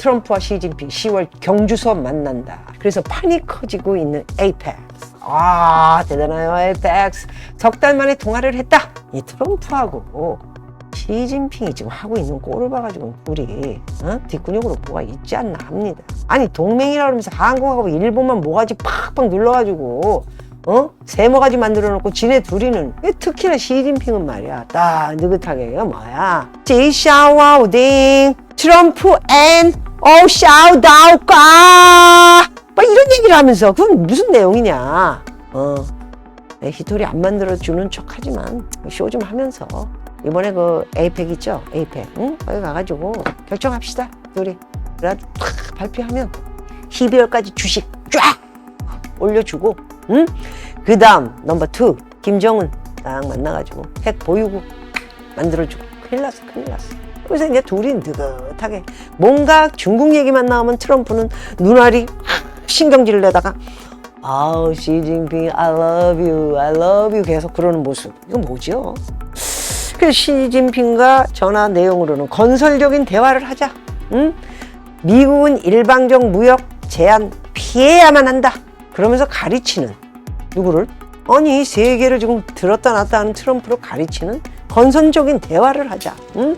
트럼프와 시진핑 10월 경주서 만난다. 그래서 판이 커지고 있는 에이펙스. 아 대단해요 에이펙스. 석 달 만에 통화를 했다. 이 트럼프하고 시진핑이 지금 하고 있는 꼴을 봐가지고 우리 어? 뒷근육으로 뭐가 있지 않나 합니다. 아니 동맹이라 그러면서 한국하고 일본만 모가지 팍팍 눌러가지고 어? 세모가지 만들어 놓고 지네 둘이는 특히나 시진핑은 말이야 딱 느긋하게 뭐야 지샤와우딩 트럼프 앤 오 샤우 다우까 뭐 이런 얘기를 하면서. 그건 무슨 내용이냐. 어. 내 히토리 안 만들어 주는 척 하지만 쇼 좀 하면서. 이번에 그 에이펙 있죠? 에이펙. 응? 거기 가가지고 결정합시다 둘이 그래가지고 탁 발표하면 12월까지 주식 쫙 올려주고 응? 그 다음 넘버 투 김정은 딱 만나가지고 핵 보유국 만들어주고. 큰일 났어 큰일 났어 그래서 이제 둘이 느긋하게 뭔가 중국 얘기만 나오면 트럼프는 눈알이 신경질을 내다가 아우 시진핑 I love you I love you 계속 그러는 모습 이건 뭐죠? 그래서 시진핑과 전화 내용으로는 건설적인 대화를 하자 응? 미국은 일방적 무역 제한 피해야만 한다 그러면서 가르치는 누구를? 아니 세계를 지금 들었다 놨다 하는 트럼프를 가르치는 건설적인 대화를 하자. 응?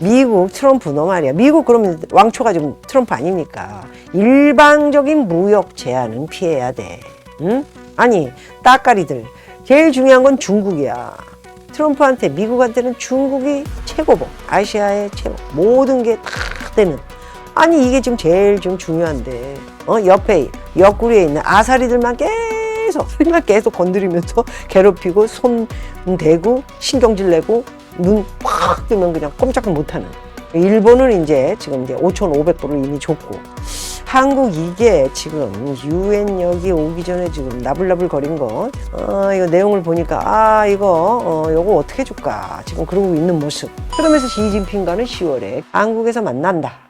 미국 트럼프 너 말이야. 미국 그러면 왕초가 지금 트럼프 아닙니까? 일방적인 무역 제한은 피해야 돼. 응? 아니 따까리들 제일 중요한 건 중국이야. 트럼프한테 미국한테는 중국이 최고봉, 아시아의 최고, 모든 게 다 되는. 아니 이게 지금 제일 좀 중요한데 어 옆에 옆구리에 있는 아사리들만 계속 계속 건드리면서 괴롭히고 손 대고 신경질 내고 눈확 뜨면 그냥 꼼짝도 못하는 일본은 이제 지금 이제 5,500불을 이미 줬고 한국 이게 지금 유엔 여기 오기 전에 지금 나불나불 거린 거, 어, 이거 내용을 보니까, 아, 이거, 어, 요거 어떻게 줄까. 지금 그러고 있는 모습. 그러면서 시진핑과는 10월에 한국에서 만난다.